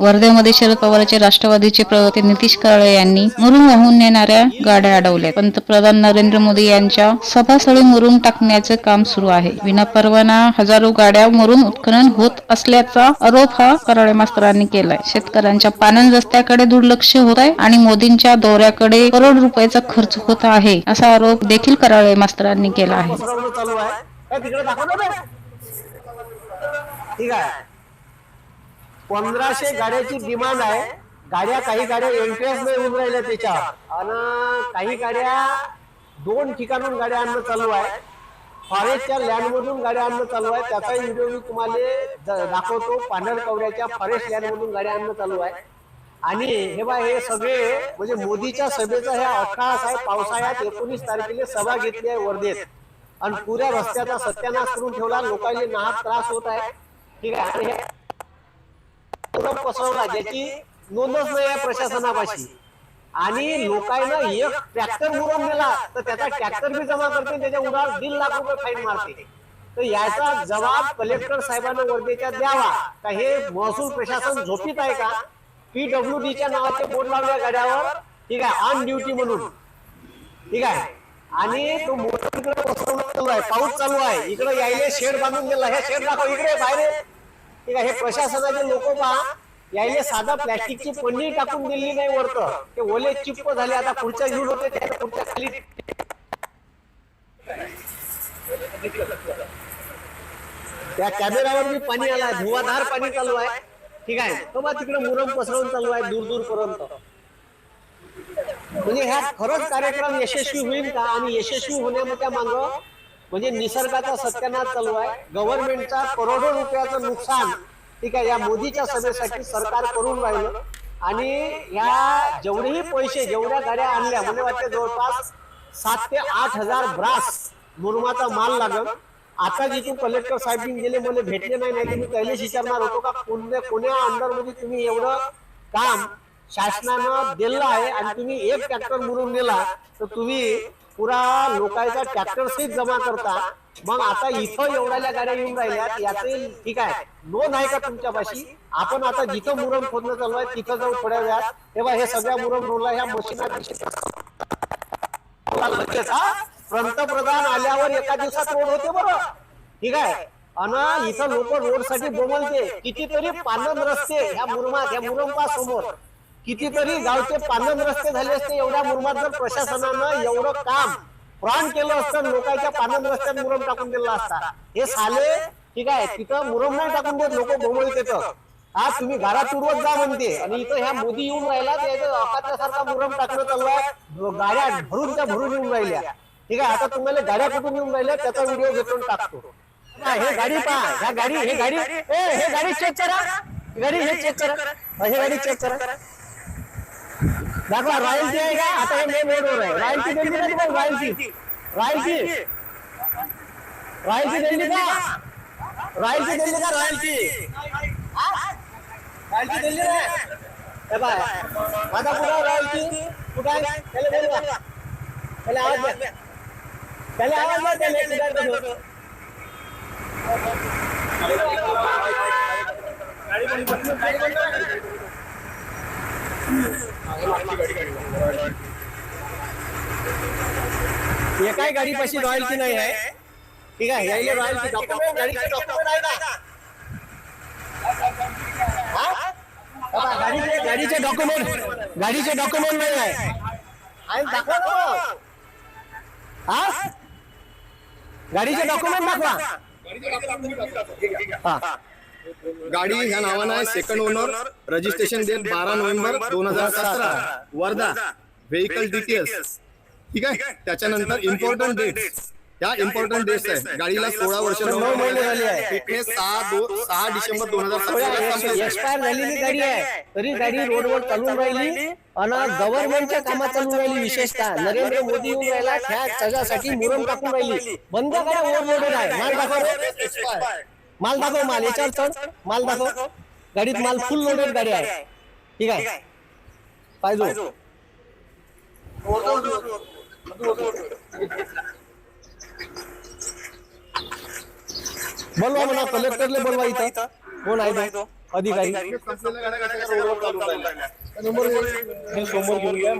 वर्ध्यामध्ये शरद पवारांचे राष्ट्रवादीचे प्रवक्ते नितीश काळे यांनी मुरुम वाहून नेणाऱ्या गाड्या अडवल्या. पंतप्रधान नरेंद्र मोदी यांच्या सभास्थळी मुरुम टाकण्याचे काम सुरू आहे. विनापरवाना हजारो गाड्या मुरुम उत्खनन होत असल्याचा आरोप हा कराळे मास्तरांनी केलाय. शेतकऱ्यांच्या पानन रस्त्याकडे दुर्लक्ष होत आहे आणि मोदींच्या दौऱ्याकडे करोड रुपयाचा खर्च होत आहे असा आरोप देखील कराळे मास्तरांनी केला आहे. ठीक आहे. पंधराशे गाड्याची डिमांड आहे. गाड्या काही गाड्या एंट्रेस नाही होऊन राहिल्या त्याच्यावर आणि काही गाड्या दोन ठिकाणून गाड्या आणणं चालू आहे. फॉरेस्टच्या लँड मधून गाड्या आणणं चालू आहे. त्याचा व्हिडिओ मी तुम्हाला दाखवतो. पांढर कवड्याच्या फॉरेस्ट लँड मधून गाड्या आणणं चालू आहे. आणि हे बा हे सगळे म्हणजे मोदीच्या सभेचा ह्या अट्टाहास आहे पावसाळ्यात एकोणीस तारखेला सभा घेतली आहे वर्धेत आणि पुऱ्या रस्त्याचा सत्यानाश करून ठेवला. लोकांना नाहक त्रास होत आहे. ठीक आहे. कुठं पसरवला ज्याची नोंदच नाही आहे प्रशासनापाशी. आणि लोकांना एक ट्रॅक्टर मुरम दिला तर त्याचा ट्रॅक्टर बी जमा करते त्याच्या उडाल दीड लाख रुपये फाईन मारते. तर याचा जबाब कलेक्टर साहेबांना वर्धेच्या द्यावा. का हे महसूल प्रशासन झोपीत आहे का? पीडब्ल्यू डीच्या नावाचे बोर्ड लावल्या गाड्यावर ठीक आहे ऑन ड्युटी म्हणून. ठीक आहे. आणि तो मोठा इकडे चालू आहे पाऊस चालू आहे. इकडे यायले शेड बांधून गेला हे शेड दाखव इकडे बाहेर ठीक आहे हे प्रशासनाचे लोक पहा. यायले साधा प्लॅस्टिकची पन्नी टाकून दिली नाही वरत. ते ओले चिप्प झाले आता पुढच्या घेऊन होते त्या पुढच्या खाली त्या कॅमेरावर मी पाणी आलाय धुवाधार पाणी चालू आहे. ठीक आहे तो मग तिकडे मुरम पसरवून चालू आहे दूर दूर पर्यंत. म्हणजे ह्या खरंच कार्यक्रम यशस्वी होईल का? आणि यशस्वी होण्यामध्ये मागं म्हणजे निसर्गाचा सत्यानाश चालू आहे. गव्हर्नमेंटचा करोडो रुपयाचं नुकसान ठीक आहे या मोदीच्या सभेसाठी सरकार करून राहिलं. आणि या जेवढेही पैसे जेवढ्या गाड्या आणल्या मला वाटते जवळपास सात ते आठ हजार ब्रास मुरुमाचा माल लागल. आता जिथून कलेक्टर साहेब गेले मला भेटले नाही नाही मी पहिलेच विचारणार होतो का कोणत्या कोण्या अंडरमध्ये तुम्ही एवढं काम शासनानं दिलं आहे आणि तुम्ही एक ट्रॅक्टर मुरून दिला तर तुम्ही पुरा लोकांचा ट्रॅक्टर सहित जमा करता. मग आता इथं एवढ्या गाड्या येऊन राहिल्यात याचे ठीक आहे. नोंद आहे का तुमच्यापाशी? आपण आता जिथं मुरम खोदणं चालू आहे तिथं जाऊ थोड्या वेळात तेव्हा हे सगळ्या मुरम रोडला ह्या हा? पंतप्रधान आल्यावर एका दिवसात रोड होते बरं. ठीक आहे. आणि इथं लोक रोडसाठी बोमलते कितीतरी पानन रस्ते ह्या मुरमात ह्या मुरंपा समोर कितीतरी गावचे पानन रस्ते झाले असते एवढ्या मुरमात जर प्रशासनानं एवढं काम प्राण केलं असतं लोकांच्या पानन रस्त्यात मुरम टाकून दिला असता. हे साले ठीक आहे तिथं मुरम नाही टाकून देत लोक बोमलते येतं आज तुम्ही घरात उडवत जा म्हणते. आणि इथं ह्या मोदी येऊन राहिला त्याचं मुरम टाकणं चालू आहे गाड्या भरून त्या भरून येऊन राहिल्या. ठीक आहे आता तुम्हाला गाड्या कुठून येऊन राहिल्या त्याचा व्हिडिओ घेतून टाकतो. हे गाडी पहा ह्या गाडी हे गाडी हे गाडी चेक करा. गाडी हे चेक करा. हे गाडी चेक करा. दाखवा रॉयल्टी आहे का? आता हे मेन रोडवर आहे. रॉयल्टी दिली का तुम्हाला रॉयल्टी रॉयल्टी रॉयल्टी दिली का? रॉयल्टी दिली का रॉयल्टी रॉयल्टी दिली ना हे माझा कुठं रॉयल्टी कुठं आहे? त्याला बोलू का त्याला आवाज द्या. त्याला आवाज द्या त्याला कुठं आहे तो? एकाही गाडीपाशी रॉयल्टी नाही आहे ठीक आहे यायला रॉयल्टी डॉक्युमेंट गाडीचे डॉक्युमेंट आहे का हा? गाडीचे गाडीचे डॉक्युमेंट गाडीचे डॉक्युमेंट नाही आहे दाखवा. हा गाडीचे डॉक्युमेंट दाखवा हा गाडी ह्या नावानं आहे सेकंड ओनर रजिस्ट्रेशन डेट बारा नोव्हेंबर दोन हजार सतरा वर्धा व्हेकल डिटेल्स ठीक आहे त्याच्यानंतर इम्पॉर्टंट डेट्स या इम्पॉर्टंट डेट्स आहे गाडीला सोळा वर्ष नऊ महिने झाले आहे. सहा दो सहा डिसेंबर दोन हजार एक्सपायर झालेली गाडी आहे तरी गाडी रोडवर चालून राहिली आणि गव्हर्नमेंटच्या कामात चालून राहिली विशेषतः नरेंद्र मोदी येऊन राहिला त्या त्याच्यासाठी मुरम टाकून राहिली बंद करा ओव्हरलोडेड आहे माल दाखव रे. माल दाखव माल याच्यावर चढ. माल दाखव. गाडीत माल फुल लोडेड गाडी आहे. ठीक आहे. पाहिजे. बोलवा म्हणा कलेक्टरले बोलवा इथं. कोण आहे तो अधिकारी. समोर घेऊन